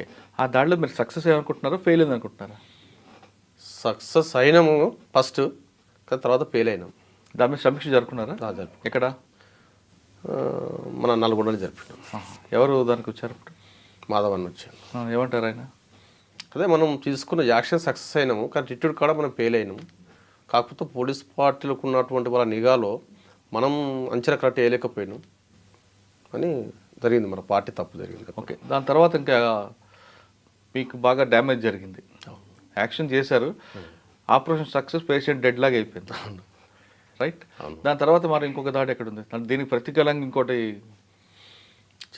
Okay. ఆ దాడిలో మీరు సక్సెస్ అయ్యారనుకుంటున్నారా ఫెయిల్ అయింది అనుకుంటున్నారా సక్సెస్ అయినాము ఫస్ట్ తర్వాత ఫెయిల్ అయినాం. దాని మీద సమీక్ష జరుపుకున్నారా? జరిపి ఎక్కడ? మన నల్గొండలో జరిపినాం. ఆహా. ఎవరు దానికి వచ్చారు మాధవన్ వచ్చాను ఆ, ఏమంటారు ఆయన? అదే మనం తీసుకున్న యాక్షన్ సక్సెస్ అయినాము కానీ టిట్యూడ్ కూడా మనం ఫెయిల్ అయినాము కాకపోతే పోలీస్ పార్టీలకు ఉన్నటువంటి వాళ్ళ నిఘాలో మనం అంచనా కరెక్ట్ వేయలేకపోయినాం. అని జరిగింది మన పార్టీ తప్పు జరిగింది. ఓకే. దాని తర్వాత ఇంకా మీకు బాగా డ్యామేజ్ జరిగింది. యాక్షన్ చేశారు. ఆపరేషన్ సక్సెస్ పేషెంట్ డెడ్ లాగా అయిపోయింది. రైట్? దాని తర్వాత మరి ఇంకొక దాడి ఎక్కడ ఉంది దాని- దీనికి ప్రతికూలంగా ఇంకోటి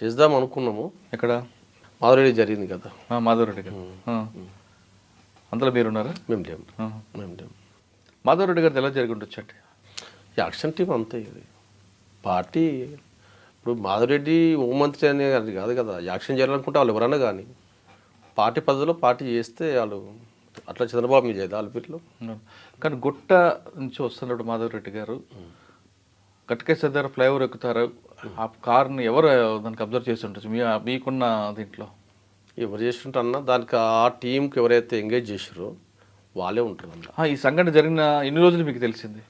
చేద్దాం అనుకున్నాము. ఎక్కడ? మాధురెడ్డి జరిగింది కదా. మాధవరెడ్డి గారు. అందులో మీరున్నారా? మేము లేము. మేము లేము మాధవరెడ్డి గారిది ఎలా జరిగి ఉండొచ్చు అండి యాక్షన్ టీం అంతే ఇది. పార్టీ ఇప్పుడు మాధురెడ్డి హోంమంత్రి అనే అది కాదు కదా. యాక్షన్ చేయాలనుకుంటే వాళ్ళు ఎవరన్నా కానీ పార్టీ పద్ధతిలో పార్టీ చేస్తే వాళ్ళు అట్లా చంద్రబాబు మీద చేయదా అల్పిట్లో అవును. కానీ గుట్ట నుంచి వస్తున్నప్పుడు మాధవరెడ్డి గారు గట్కేశ్వర దగ్గర ఫ్లైఓవర్ ఎక్కుతారు. ఆ కార్ని ఎవరు దానికి అబ్జర్వ్ చేసి ఉండొచ్చు మీ మీకున్న దీంట్లో? ఎవరు చేస్తుంటారన్నా దానికి ఆ టీంకి ఎవరైతే ఎంగేజ్ చేసారో వాళ్ళే ఉంటారు ఆ, ఈ సంఘటన జరిగిన ఎన్ని రోజులు మీకు తెలిసింది?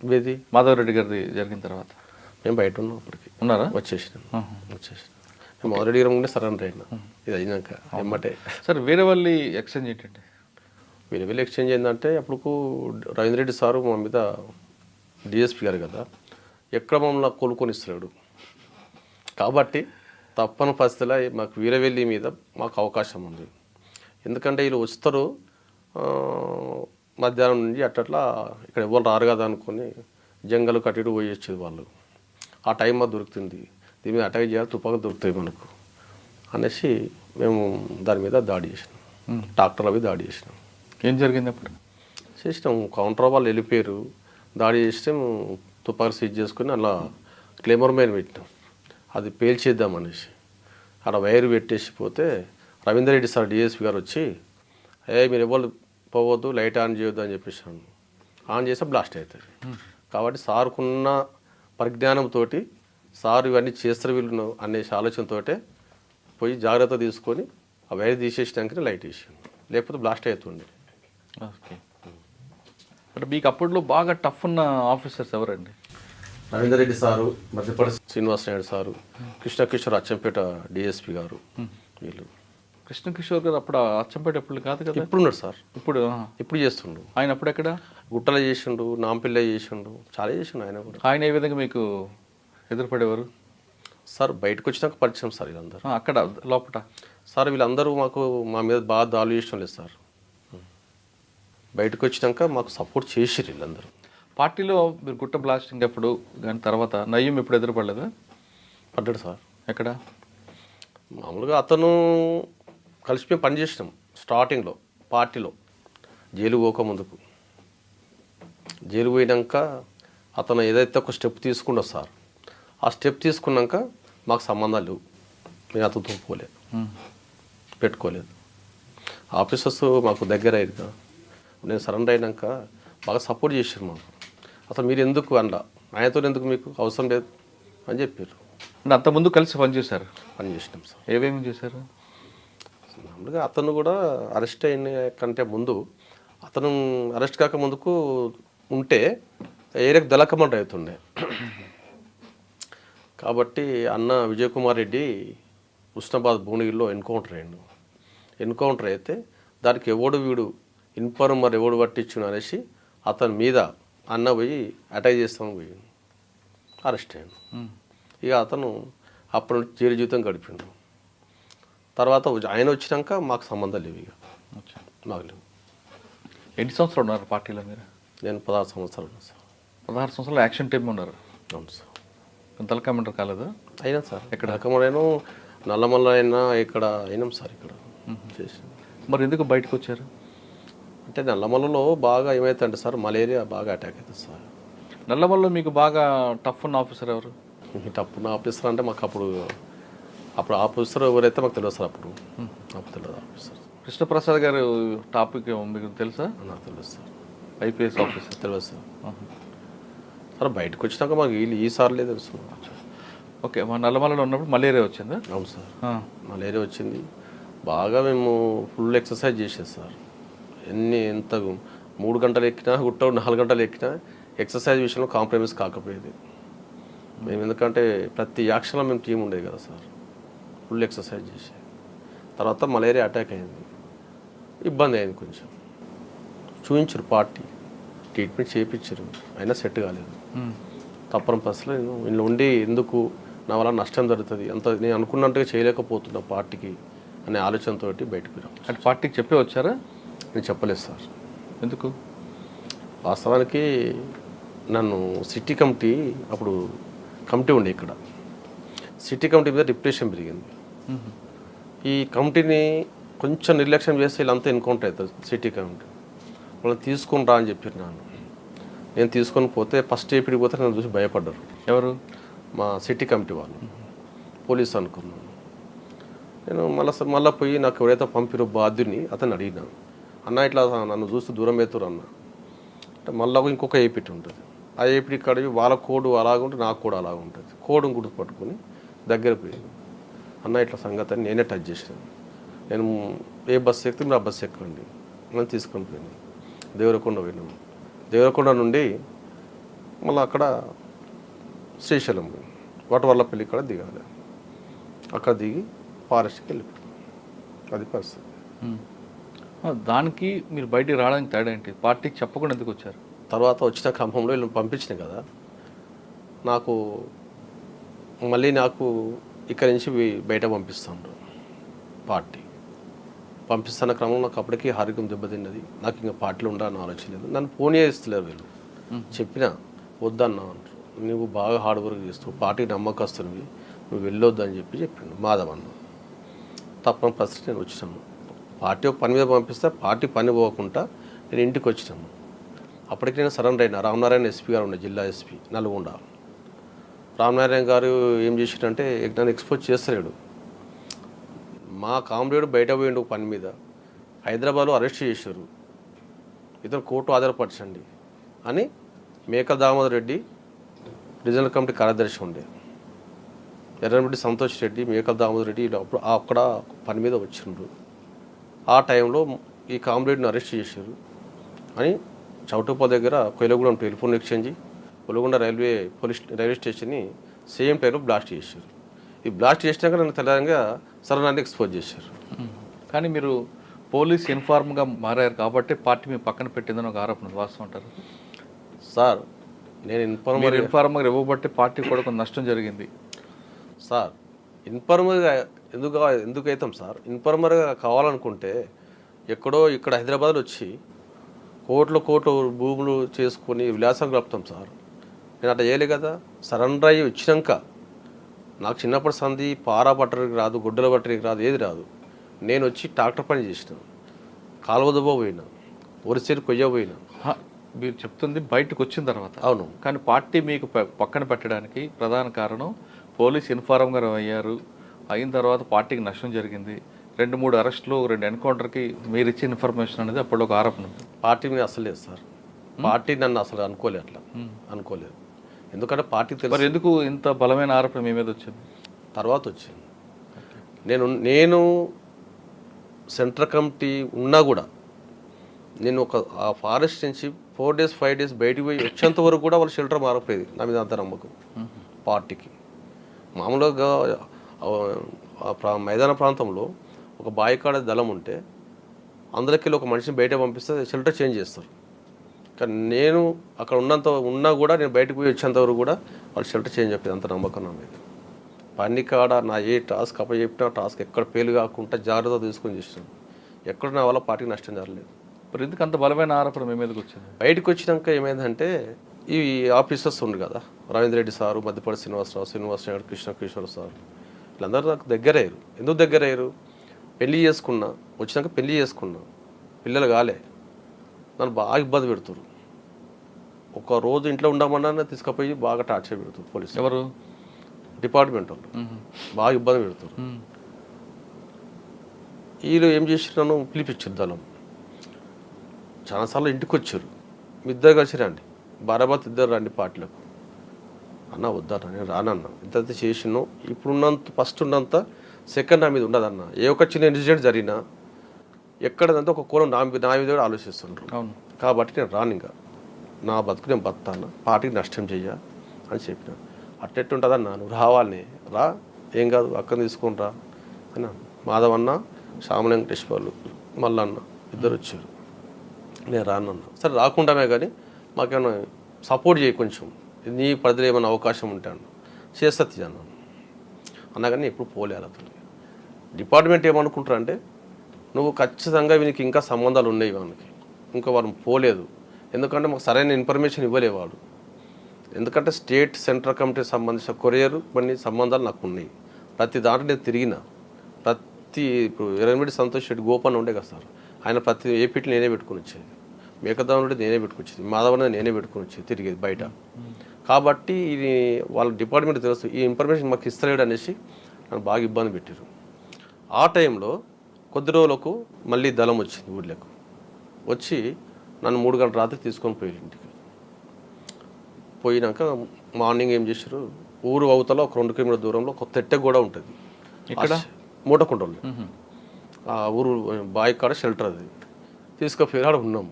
ఇది మాధవరెడ్డి గారిది జరిగిన తర్వాత. మేము బయట ఉన్నాం అప్పటికి. ఉన్నారా? వచ్చేసినాం. వచ్చేసినాం. మొదటి గిరం ఉంటే సరెండర్ అయినా ఇది అయినాక ఎమ్మటే. సరే వేరే వాళ్ళ ఎక్స్చేంజ్ ఏంటండి? వీళ్ళ వీళ్ళు ఎక్స్చేంజ్ ఏంటంటే అప్పుడు రవీంద్ర రెడ్డి సారు మా మీద డిఎస్పి గారు కదా ఎక్కడ మమ్మల్ని కోలుకొని ఇస్తున్నాడు కాబట్టి తప్పని పరిస్థితిలో మాకు వీరవెల్లి మీద మాకు అవకాశం ఉంది. ఎందుకంటే వీళ్ళు వస్తారు మధ్యాహ్నం నుంచి అట్టట్లా ఇక్కడ ఎవరు రారు కదా అనుకొని జంగలు కట్టిడు పోయి వచ్చేది వాళ్ళు. ఆ టైం మాకు దొరుకుతుంది. దీని మీద అటాక్ చేయాలి తుపాకులు దొరుకుతాయి మనకు అనేసి మేము దాని మీద దాడి చేసినాం. డాక్టర్ల మీద దాడి చేసినాం. ఏం జరిగింది అప్పుడు? చేసినాం. కౌంటర్ వాళ్ళు వెళ్ళిపోయారు. దాడి చేస్తే తుపాకు సీజ్ చేసుకుని అలా క్లెమర్ మీద పెట్టినాం. అది పేల్చేద్దాం అనేసి. అక్కడ వైర్ పెట్టేసి పోతే రవీందర్ రెడ్డి సార్ డిఎస్పి గారు వచ్చి ఏ మీరు ఎవరు పోవద్దు లైట్ ఆన్ చేయొద్దు అని చెప్పేసాను ఆన్ చేస్తే బ్లాస్ట్ అవుతుంది కాబట్టి సార్కున్న పరిజ్ఞానంతో సార్ ఇవన్నీ చేస్తారు వీళ్ళు అనేసి ఆలోచనతోటే పోయి జాగ్రత్త తీసుకొని ఆ వైర్ తీసేసినాకనే లైట్ వేసాను లేకపోతే బ్లాస్ట్ అవుతుండే. ఓకే. అంటే మీకు అప్పట్లో బాగా టఫ్ ఉన్న ఆఫీసర్స్ ఎవరండి? Ravinder Reddy sir Madhyapalli Srinivas Naidu sir Krishnakishore Achampet DSP గారు వీళ్ళు. కృష్ణ కిషోర్ గారు అప్పుడు అచ్చంపేట ఎప్పుడు కాదు కదా? ఇప్పుడు ఉన్నాడు సార్. ఇప్పుడు. ఇప్పుడు చేస్తుండు. ఆయన అప్పుడు ఎక్కడ? గుట్టల చేసిండు నాంపిల్ల చేసిండు చాలా చేసిండు ఆయన కూడా. ఆయన ఏ విధంగా మీకు ఎదురుపడేవారు? సార్ బయటకు వచ్చినాక పరిచయం సార్ వీళ్ళందరూ. అక్కడ లోపట. సార్ వీళ్ళందరూ మాకు మా మీద బాగా దాలు చేసిన లేదు సార్. బయటకు వచ్చినాక మాకు సపోర్ట్ చేసిరు వీళ్ళందరూ. పార్టీలో మీరు గుట్ట బ్లాస్టింగ్ అప్పుడు దాని తర్వాత నయ్యం ఎప్పుడు ఎదురుపడలేదా? పడ్డాడు సార్. ఎక్కడ? మామూలుగా అతను కలిసి మేము పనిచేసినాం స్టార్టింగ్లో పార్టీలో. జైలు పోక ముందుకు. జైలు పోయినాక అతను ఏదైతే ఒక స్టెప్ తీసుకుండో సార్ ఆ స్టెప్ తీసుకున్నాక మాకు సంబంధాలు లేవు. మేము అతనితో పోలేదు ఉమ్. పెట్టుకోలేదు. ఆఫీసర్స్ మాకు దగ్గర అయ్యారు నేను సరెండర్ అయినాక బాగా సపోర్ట్ చేశారు మాకు. అసలు మీరు ఎందుకు అండ ఆయనతో ఎందుకు మీకు అవసరం లేదు అని చెప్పారు. అంతకుముందు కలిసి పనిచేశారు పని చేసినాం సార్. ఏమేమి చేశారు? మామూలుగా అతను కూడా అరెస్ట్ అయిన కంటే ముందు అతను అరెస్ట్ కాక ముందుకు ఉంటే ఏరియాకి దళకమంట అవుతుండే. కాబట్టి అన్న విజయ్ కుమార్ రెడ్డి ఉస్నాబాద్ భువనగిరిలో ఎన్కౌంటర్ అయ్యాడు. ఎన్కౌంటర్ అయితే దానికి ఎవడు వీడు ఇన్ఫార్మర్ ఎవడు పట్టించును అనేసి అతని మీద అన్న పోయి అటాక్ చేస్తామని పోయి అరెస్ట్ అయ్యాను. ఇక అతను అప్పటి నుంచి జైలు జీవితం గడిపిండు. తర్వాత ఆయన వచ్చినాక మాకు సంబంధం లేవు ఇక. మాకు లేవు. ఎన్ని సంవత్సరాలు ఉన్నారు పార్టీలో మీరు? నేను పదహారు సంవత్సరాలు ఉన్నాను సార్. పదహారు సంవత్సరాలు యాక్షన్ టీమ్ ఉన్నారు. అవును సార్. తల కమెంటర్ కాలేదా. అయినా సార్ ఎక్కడ? రకమైన నల్లమల్ల అయినా ఇక్కడ అయినాం సార్ ఇక్కడ మరి ఎందుకు బయటకు వచ్చారు? అంటే నల్లమల్లలో బాగా ఏమవుతుందంటే సార్ మలేరియా బాగా అటాక్ అవుతుంది సార్. నల్లమల్లో మీకు బాగా టఫ్ ఉన్న ఆఫీసర్ ఎవరు? అప్పుడు ఆఫీసర్ అంటే మాకు అప్పుడు అప్పుడు ఆఫీసర్ ఎవరైతే మాకు తెలియదు సార్ అప్పుడు. నాకు తెలియదు ఆఫీసర్ కృష్ణప్రసాద్ గారు టాపిక్ మీకు తెలుసా? నాకు తెలియదు సార్. ఐపీఎస్ ఆఫీసర్ తెలియదు సార్. సార్ బయటకు వచ్చినాక మాకు వీళ్ళు ఈసార్లే తెలుసు. ఓకే మా నల్లమలలో ఉన్నప్పుడు మలేరియా వచ్చిందా? అవును సార్. మలేరియా వచ్చింది. బాగా మేము ఫుల్ ఎక్సర్సైజ్ చేసేది సార్. ఎన్ని ఎంత మూడు గంటలు ఎక్కినా గుట్ట నాలుగు గంటలు ఎక్కినా ఎక్సర్సైజ్ విషయంలో కాంప్రమైజ్ కాకపోయేది. మేము ఎందుకంటే ప్రతి యాక్షన్లో మేము టీం ఉండేది కదా సార్. ఫుల్ ఎక్సర్సైజ్ చేసి తర్వాత మలేరియా అటాక్ అయింది. ఇబ్బంది అయింది కొంచెం. చూపించారు పార్టీ. ట్రీట్మెంట్ చేయించారు. అయినా సెట్ కాలేదు. తప్పని పరిస్థితిలో నేను ఇంట్లో ఉండి ఎందుకు నా వల్ల నష్టం జరుగుతుంది? అంత నేను అనుకున్నట్టుగా చేయలేకపోతున్నా పార్టీకి అనే ఆలోచనతో బయటకు రా అంటే పార్టీకి చెప్పే వచ్చారా? నేను చెప్పలేదు సార్. ఎందుకు? వాస్తవానికి నన్ను సిటీ కమిటీ అప్పుడు కమిటీ ఉండే ఇక్కడ. సిటీ కమిటీ మీద డిప్రెషన్ పెరిగింది. ఈ కమిటీని కొంచెం నిర్లక్ష్యం చేస్తే వీళ్ళంతా ఎన్కౌంటర్ అవుతుంది సిటీ కమిటీ. మళ్ళీ తీసుకుని రా అని చెప్పారు నన్ను. నేను తీసుకొని పోతే ఫస్ట్ ఏపీకి పోతే నన్ను చూసి భయపడ్డారు. ఎవరు? మా సిటీ కమిటీ వాళ్ళు. పోలీస్ అనుకున్నాను. నేను మళ్ళీ మళ్ళీ పోయి నాకు ఎవరైతే పంపిరో బాధ్యుని అతను అడిగినాను అన్న ఇట్లా నన్ను చూస్తూ దూరం అవుతారు అన్న. అంటే మళ్ళీ ఇంకొక ఏపీటి ఉంటుంది. ఆ ఏపీటీ కడిగి వాళ్ళ కోడు అలాగుంటే నాకు కూడా అలాగ ఉంటుంది. కోడ్ గుర్తు పట్టుకొని దగ్గర పోయాను అన్న ఇట్లా సంగతి నేనే టచ్ చేసాను నేను ఏ బస్సు ఎక్కితే మీరు ఆ బస్సు ఎక్కండి నేను తీసుకొని పోయాను దేవరకొండ పోయినాము దేవరకొండ నుండి మళ్ళీ అక్కడ శ్రీశైలం వాటి వల్ల పెళ్ళి కూడా దిగాలి. అక్కడ దిగి ఫారెస్ట్కి వెళ్ళిపోయాం. అది పరిస్థితి. దానికి మీరు బయటికి రావడానికి తేడా ఏంటి? పార్టీకి చెప్పకుండా ఎందుకు వచ్చారు? తర్వాత వచ్చిన క్రమంలో వీళ్ళని పంపించిన కదా. నాకు మళ్ళీ నాకు ఇక్కడి నుంచి బయట పంపిస్తాను పార్టీ. పంపిస్తున్న క్రమంలో నాకు అప్పటికి ఆరోగ్యం దెబ్బతిన్నది. నాకు ఇంకా పార్టీలో ఉండాలని ఆలోచన లేదు. నన్ను పోనీ ఇస్తలేరు వీళ్ళు. చెప్పినా వద్దన్నా అంటారు. నువ్వు బాగా హార్డ్ వర్క్ చేస్తావు పార్టీ నమ్మకస్తునివి. నువ్వు వెళ్ళొద్దు అని చెప్పి చెప్పిండు మాధవ్ అన్న. తప్పని పరిస్థితి నేను వచ్చినాను. పార్టీ ఒక పని మీద పంపిస్తే పార్టీ పని పోకుండా నేను ఇంటికి వచ్చినాను. అప్పటికి నేను సరెండర్ అయినా. రామనారాయణ ఎస్పీ గారు ఉండే జిల్లా ఎస్పీ నల్గొండ. రామనారాయణ గారు ఏం చేసిండంటే నన్ను ఎక్స్పోజ్ చేస్తలేడు. మా కామ్రేడ్ బయట పోయిండు ఒక పని మీద. హైదరాబాద్లో అరెస్ట్ చేశారు. ఇతను కోర్టు ఆధారపరచండి అని మేకల దామోదర్ రెడ్డి రీజనల్ కమిటీ కార్యదర్శి ఉండే. ఎర్రనరెడ్డి సంతోష్ రెడ్డి మేకల దామోదర్ రెడ్డి అప్పుడు అక్కడ పని మీద వచ్చిండ్రు. ఆ టైంలో ఈ కామ్రేడ్ని అరెస్ట్ చేశారు అని చౌటుప్ప దగ్గర Koyalagudem telephone exchange Kolagonda railway police railway స్టేషన్ని same టైంలో బ్లాస్ట్ చేశారు. ఈ బ్లాస్ట్ చేసినాక నన్ను తెలంగా సరనాన్ని ఎక్స్పోజ్ చేశారు. కానీ మీరు పోలీస్ ఇన్ఫార్మ్గా మారారు కాబట్టి పార్టీ మీ పక్కన పెట్టిందని ఒక ఆరోపణ. వాస్తవం అంటారు. సార్ నేను ఇన్ఫార్మర్ మీరు ఇన్ఫార్మర్ ఇవ్వబట్టి పార్టీ కూడా కొంత నష్టం జరిగింది. సార్ ఇన్ఫార్మర్గా ఎందుకు కావ- ఎందుకు అవుతాం సార్? ఇన్ఫార్మర్గా కావాలనుకుంటే ఎక్కడో ఇక్కడ హైదరాబాద్లో వచ్చి కోట్లు కోట్లు భూములు చేసుకొని విలాసం గడుపుతాం సార్. నేను అట్లా చేయలే కదా. సరెండర్ అయ్యి వచ్చినాక నాకు చిన్నప్పటి సంధి పారా పట్టడానికి రాదు గుడ్డల పట్టడానికి రాదు ఏది రాదు. నేను వచ్చి ట్రాక్టర్ పని చేసిన కాలువ దుబ్బ పోయినా ఒరిసేరు కొయ్య పోయినా. మీరు చెప్తుంది బయటకు వచ్చిన తర్వాత. అవును. కానీ పార్టీ మీకు పక్కన పెట్టడానికి ప్రధాన కారణం పోలీస్ ఇన్ఫార్మ్గా అయ్యారు. అయిన తర్వాత పార్టీకి నష్టం జరిగింది. రెండు మూడు అరెస్టులు రెండు ఎన్కౌంటర్కి మీరు ఇచ్చిన ఇన్ఫర్మేషన్ అనేది అప్పుడు ఒక ఆరోపణ పార్టీ మీద అసలు లేదు సార్. పార్టీ నన్ను అసలు అనుకోలేదు అట్లా. అనుకోలేదు. ఎందుకంటే పార్టీ తెలుసు. మరి ఎందుకు ఇంత బలమైన ఆరోపణ మీ మీద వచ్చింది? తర్వాత వచ్చింది నేను నేను సెంట్రల్ కమిటీ ఉన్నా కూడా నేను ఒక ఆ ఫారెస్ట్ నుంచి ఫోర్ డేస్ ఫైవ్ డేస్ బయటికి పోయి వచ్చేంత వరకు కూడా వాళ్ళు షెల్టర్ మారకపోయేది. నా మీద అంత నమ్మకం. పార్టీకి. మామూలుగా మైదాన ప్రాంతంలో ఒక బాయికాడ దళం ఉంటే అందులోకి ఒక మనిషిని బయట పంపిస్తే షెల్టర్ చేంజ్ చేస్తారు. కానీ నేను అక్కడ ఉన్నంత ఉన్నా కూడా నేను బయటకు పోయి వచ్చేంత వరకు కూడా వాళ్ళు షెల్టర్ చేంజ్ చెప్పేది అంత నమ్మకం నా మీద. పని కాడ నా ఏ టాస్క్ అప్ప చెప్పినా టాస్క్ ఎక్కడ ఫెయిల్ కాకుండా జాగ్రత్త తీసుకొని చేసినాను ఎక్కడ నా వల్ల పార్టీకి నష్టం జరగలేదు. మరి ఎందుకు అంత బలమైన ఆరోపణ మీ మీదకి వచ్చింది? బయటకు వచ్చినాక ఏమైందంటే ఈ ఆఫీసర్స్ ఉండు కదా రవీంద్ర రెడ్డి సారు మధ్యపల్లి శ్రీనివాసరావు శ్రీనివాస్ నాయుడు కృష్ణ కిషోర్ సార్ వీళ్ళందరూ నాకు దగ్గర అయ్యారు. ఎందుకు దగ్గర అయ్యారు? పెళ్ళి చేసుకున్నా వచ్చినాక పెళ్ళి చేసుకున్నా. పిల్లలు కాలే. నన్ను బాగా ఇబ్బంది పెడుతురు ఒక రోజు ఇంట్లో ఉండమన్నా తీసుకుపోయి బాగా టార్చర్ పెడుతురు పోలీసులు. ఎవరు? డిపార్ట్మెంట్ వాళ్ళు. బాగా ఇబ్బంది పెడుతురు మ్మ్. వీళ్ళు ఏం చేసినాను పిలిపించారు దళం. చాలాసార్లు ఇంటికి వచ్చారు మీ ఇద్దరు కలిసి రండి. బారాబాత్ ఇద్దరు రండి పార్టీలకు. అన్న వద్దన్న నేను రానన్న ఇంత చేసినాం ఇప్పుడున్నంత ఫస్ట్ ఉన్నంత సెకండ్ నా మీద ఉండదన్న ఏ ఒక్క చిన్న ఇన్సిడెంట్ జరిగినా ఎక్కడదంటే ఒక కోణం నా మీద నా మీద అవును. కాబట్టి నేను రాను ఇంకా. నా బతుకు నేను బతాను పార్టీకి నష్టం చెయ్య అని చెప్పిన. అట్టెట్టుంటుందన్న నువ్వు రావాలని. రా. ఏం కాదు. అక్కని తీసుకొని రా. అని మాధవన్న శ్యామ వెంకటేశ్వర్లు మల్లన్న ఇద్దరు వచ్చారు. నేను రానన్నా సరే రాకుండామే కానీ మాకేమైనా సపోర్ట్ చేయి కొంచెం. నీ పరిధిలో ఏమైనా అవకాశం ఉంటాను చేస్తా అన్నా. కానీ ఎప్పుడు పోలేదు అతను డిపార్ట్మెంట్ ఏమనుకుంటారు అంటే నువ్వు ఖచ్చితంగా వీనికి ఇంకా సంబంధాలు ఉన్నాయి వానికి. ఇంకా వారు పోలేదు. ఎందుకంటే మాకు సరైన ఇన్ఫర్మేషన్ ఇవ్వలేవాడు. ఎందుకంటే స్టేట్ సెంట్రల్ కమిటీకి సంబంధించిన కొరియర్ కొన్ని సంబంధాలు నాకు ఉన్నాయి. ప్రతి దాంట్లో నేను తిరిగిన. ప్రతి ఇప్పుడు ఎరమిడి సంతోష్ రెడ్డి గోపన్న ఉండే కదా సార్. ఆయన ప్రతి ఏపీటీ నేనే పెట్టుకుని వచ్చేది. మేకదాం నేనే నేనే పెట్టుకొచ్చేది మాధవన నేనే పెట్టుకుని వచ్చేది తిరిగేది బయట. కాబట్టి ఇది వాళ్ళ డిపార్ట్మెంట్ తెలుసు. ఈ ఇన్ఫర్మేషన్ మాకు ఇస్తలేడు అనేసి నన్ను బాగా ఇబ్బంది పెట్టారు ఆ టైంలో కొద్ది రోజులకు మళ్ళీ దళం వచ్చింది ఊళ్ళకు వచ్చి నన్ను మూడు గంటల రాత్రి తీసుకొని పోయారు ఇంటికి. పోయినాక మార్నింగ్ ఏం చేశారు? ఊరు అవతల ఒక రెండు కిలోమీటర్ దూరంలో ఒక తెట్టె కూడా ఉంటుంది. ఇక్కడ? మూటకుంటలు. మ్మ్. ఆ ఊరు బావి కాడ షెల్టర్ అది. తీసుకుపోయి ఆడ ఉన్నాం.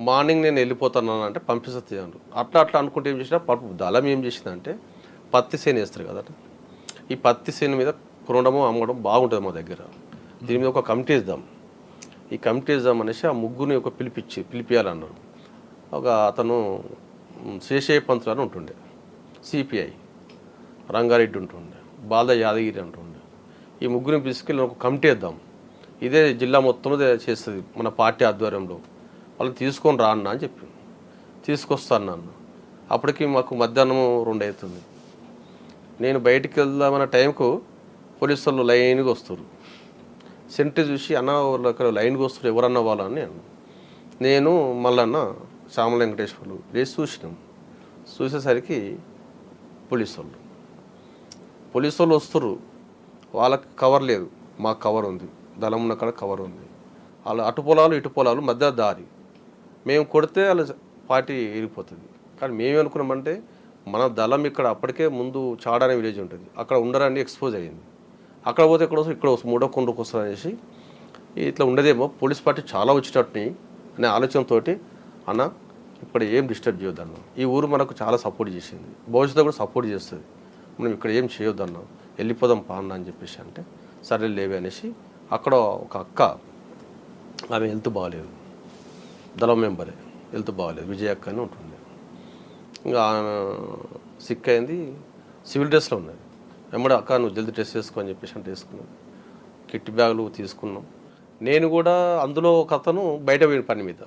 మార్నింగ్ నేను వెళ్ళిపోతాను అంటే పంపిస్తుంది అన్నారు. అట్లా అట్లా అనుకుంటే ఏం చేసినా పప్పు దళం ఏం చేసిందంటే పత్తి సేను వేస్తారు కదా ఈ పత్తి సేను మీద కొనడము అమ్మడం బాగుంటుంది మా దగ్గర. దీని మీద ఒక కమిటీ ఇద్దాం ఈ కమిటీ ఇద్దాం అనేసి ఆ ముగ్గురిని ఒక పిలిపించి పిలిపియాలన్నారు. ఒక అతను శేషయ్య పంతులు అని ఉంటుండే సిపిఐ రంగారెడ్డి ఉంటుండే బాల యాదగిరి అంటుండే. ఈ ముగ్గురిని తీసుకెళ్ళి ఒక కమిటీ ఇద్దాం ఇదే జిల్లా మొత్తం చేస్తుంది మన పార్టీ ఆధ్వర్యంలో. వాళ్ళు తీసుకొని రా అన్న అని చెప్పి తీసుకొస్తాను అన్న అప్పటికి మాకు మధ్యాహ్నం రెండు అవుతుంది నేను బయటికి వెళ్దామన్న టైంకు పోలీసు వాళ్ళు లైన్గా వస్తారు సెంటర్ చూసి అన్న వాళ్ళు అక్కడ లైన్గా వస్తారు ఎవరన్నా వాళ్ళు అని నేను నేను మళ్ళన్న శ్యామల వెంకటేశ్వర్లు లేచి చూసినాం. చూసేసరికి పోలీసు వాళ్ళు. పోలీసు వాళ్ళు వస్తారు వాళ్ళకి కవర్ లేదు. మాకు కవర్ ఉంది. దళం ఉన్న కాడ కవర్ ఉంది. వాళ్ళు అటు పొలాలు ఇటు పొలాలు మధ్య దారి. మేము కొడితే వాళ్ళ పార్టీ ఇరిగిపోతుంది కానీ మేమేమనుకున్నామంటే మన దళం ఇక్కడ అప్పటికే ముందు చాడానే విలేజ్ ఉంటుంది. అక్కడ ఉండరాన్ని ఎక్స్పోజ్ అయ్యింది. అక్కడ పోతే ఇక్కడ వస్తుంది ఇక్కడ వస్తుంది మూడో కొండకు వస్తుంది అనేసి ఇట్లా ఉండదేమో. పోలీస్ పార్టీ చాలా వచ్చేటట్టుని అనే ఆలోచనతో అన్న ఇక్కడ ఏం డిస్టర్బ్ చేయొద్దన్న. ఈ ఊరు మనకు చాలా సపోర్ట్ చేసింది. భవిష్యత్తులో కూడా సపోర్ట్ చేస్తుంది. మనం ఇక్కడ ఏం చేయొద్దన్న. వెళ్ళిపోదాం పాన్న అని చెప్పేసి అంటే సరే లేవే అనేసి అక్కడ ఒక అక్క ఆమె హెల్త్ బాగాలేదు. దళం మెంబరే హెల్త్ బాగాలేదు. విజయ అక్క అని ఉంటుంది ఇంకా సిక్ అయింది సివిల్ డ్రెస్లో ఉన్నది. వెంబడి అక్క నువ్వు జల్దీ డ్రెస్ చేసుకో అని చెప్పేసి అంటే వేసుకున్నాను కిట్ బ్యాగులు తీసుకున్నాం. నేను కూడా అందులో ఒక అతను బయట పోయిండు పని మీద.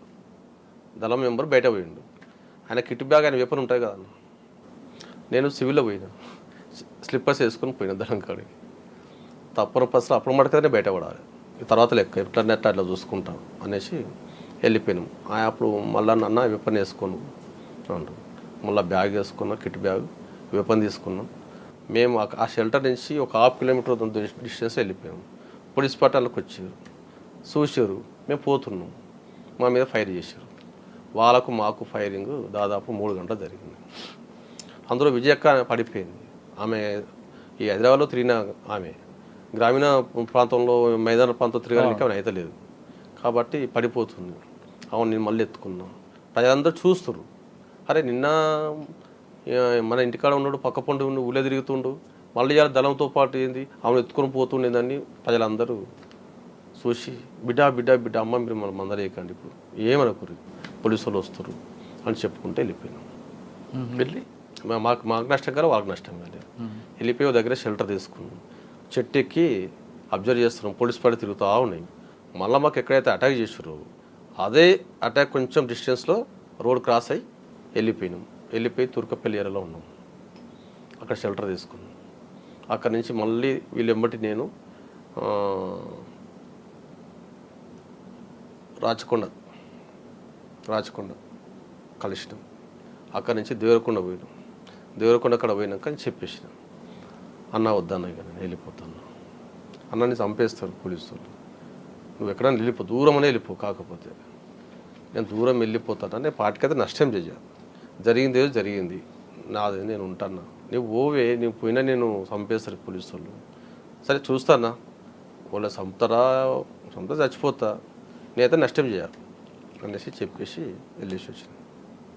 దళం మెంబర్ బయట పోయిండు. ఆయన కిట్ బ్యాగ్ ఆయన వేపన్ ఉంటాయి కదా. నేను సివిల్లో పోయినా. స్లిప్పర్స్ వేసుకొని పోయినా దళం కాడికి. తప్పని పరిస్థితులు అప్పుడు మటుకనే బయట పడాలి. తర్వాత లెక్క ఎట్లా నెట్ అట్లా చూసుకుంటాం అనేసి వెళ్ళిపోయినాం. ఆ అప్పుడు మళ్ళా నన్న విప్పన్ వేసుకోను అంటారు. మళ్ళీ బ్యాగ్ వేసుకున్నా కిట్ బ్యాగ్ విప్పన్ తీసుకున్నాం. మేము ఆ- షెల్టర్ నుంచి ఒక హాఫ్ కిలోమీటర్ దూరం డిస్టెన్స్ వెళ్ళిపోయాం. పోలీస్ పట్టాలకు వచ్చారు. చూసారు మేము పోతున్నాం. మా మీద ఫైర్ చేశారు. వాళ్ళకు మాకు ఫైరింగ్ దాదాపు మూడు గంటలు జరిగింది. అందులో విజయక్క పడిపోయింది. ఆమె ఈ హైదరాబాద్లో తిరిగిన ఆమె. గ్రామీణ ప్రాంతంలో మైదాన ప్రాంతం తిరగడానికి ఆమె అయితే లేదు. కాబట్టి పడిపోతుంది. అవును నేను మళ్ళీ ఎత్తుకున్నా ప్రజలందరూ చూస్తారు అరే నిన్న మన ఇంటికాడ ఉన్నాడు పక్క పండు ఉండు ఊళ్ళో తిరుగుతుండు. మళ్ళీ ఇవాళ దళంతో పాటు ఏంది? ఆమెను ఎత్తుకొని పోతుండేదని ప్రజలందరూ చూసి బిడ్డ బిడ్డ బిడ్డ అమ్మ మీరు మనం మందలేయకండి ఇప్పుడు. ఏమనుకోరు పోలీసు వాళ్ళు వస్తారు. అని చెప్పుకుంటే వెళ్ళిపోయినాం. వెళ్ళి? మాకు మాకు నష్టం కదా వాళ్ళకి నష్టం కాలేదు వెళ్ళిపోయి దగ్గర షెల్టర్ తీసుకున్నాం. చెట్టు ఎక్కి అబ్జర్వ్ చేస్తున్నాం. పోలీస్ పడి తిరుగుతూ ఉన్నాయి. మళ్ళీ మాకు ఎక్కడైతే అటాక్ చేసారో అదే అటాక్ కొంచెం డిస్టెన్స్లో రోడ్ క్రాస్ అయ్యి వెళ్ళిపోయినాం. వెళ్ళిపోయి తుర్కపల్లి ఏరియాలో ఉన్నాం. అక్కడ షెల్టర్ తీసుకున్నాం. అక్కడ నుంచి మళ్ళీ వీళ్ళెంబటి నేను రాచకొండ రాచకొండ కలిసినాం. అక్కడి నుంచి దేవరకొండ పోయినాం. దేవరకొండ అక్కడ పోయినాక అని చెప్పేసిన. అన్న వద్దన్న ఇక నేను వెళ్ళిపోతాను. అన్నని చంపేస్తారు పోలీసులు. నువ్వు ఎక్కడైనా వెళ్ళిపో దూరం అనే వెళ్ళిపో కాకపోతే. నేను దూరం వెళ్ళిపోతాను. నేను పాటికైతే నష్టం చేయాలి జరిగింది ఏదో జరిగింది. నాది నేను ఉంటానా. నువ్వు ఓవే నువ్వు పోయినా నేను చంపేస్తారు పోలీసు వాళ్ళు సరే చూస్తానా. వాళ్ళ చంపుతారా? చంపుతా చచ్చిపోతా. నేనైతే నష్టం చేయాలి. అనేసి చెప్పేసి వెళ్ళేసి వచ్చింది